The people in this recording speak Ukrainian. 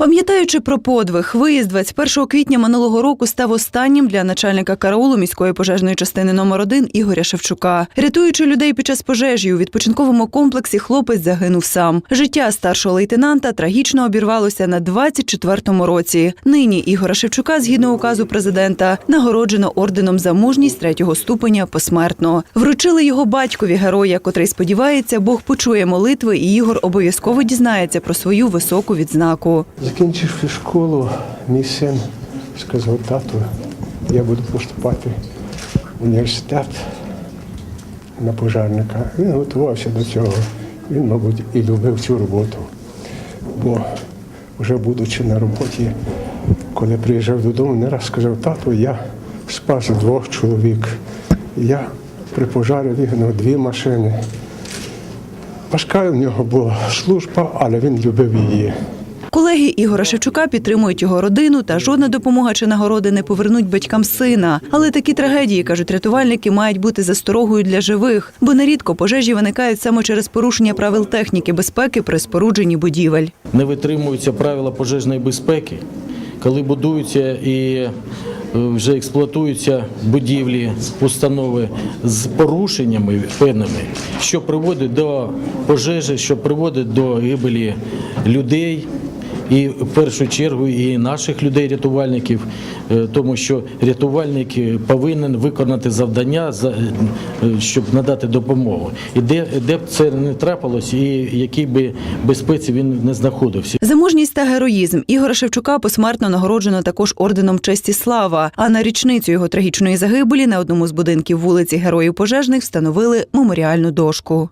Пам'ятаючи про подвиг, виїзд 21 квітня минулого року став останнім для начальника караулу міської пожежної частини номер 1 Ігоря Шевчука. Рятуючи людей під час пожежі у відпочинковому комплексі, хлопець загинув сам. Життя старшого лейтенанта трагічно обірвалося на 24-му році. Нині Ігора Шевчука, згідно указу президента, нагороджено орденом за мужність третього ступеня посмертно. Вручили його батькові героя, котрий сподівається, Бог почує молитви, і Ігор обов'язково дізнається про свою високу відзнаку. Закінчивши школу, мій син сказав, тату, я буду поступати в університет на пожежника. Він готувався до цього. Він, мабуть, і любив цю роботу. Бо вже будучи на роботі, коли приїжджав додому, не раз сказав, тату, я спас двох чоловік. Я при пожарі вигнав дві машини. Важка в нього була служба, але він любив її. Колеги Ігора Шевчука підтримують його родину, та жодна допомога чи нагороди не повернуть батькам сина. Але такі трагедії, кажуть рятувальники, мають бути засторогою для живих, бо нерідко пожежі виникають саме через порушення правил техніки безпеки при спорудженні будівель. не витримуються правила пожежної безпеки, коли будуються і е, вже експлуатуються будівлі, установи з порушеннями певними, що приводить до пожежі, що приводить до гибелі людей. І в першу чергу і наших людей, рятувальників, е, тому що рятувальник е, повинен виконати завдання, за- е, щоб надати допомогу. І де, де б це не трапилось, і якій би безпеці він не знаходився. За мужність та героїзм Ігора Шевчука посмертно нагороджено також орденом честі слава. А на річницю його трагічної загибелі на одному з будинків вулиці Героїв Пожежних встановили меморіальну дошку.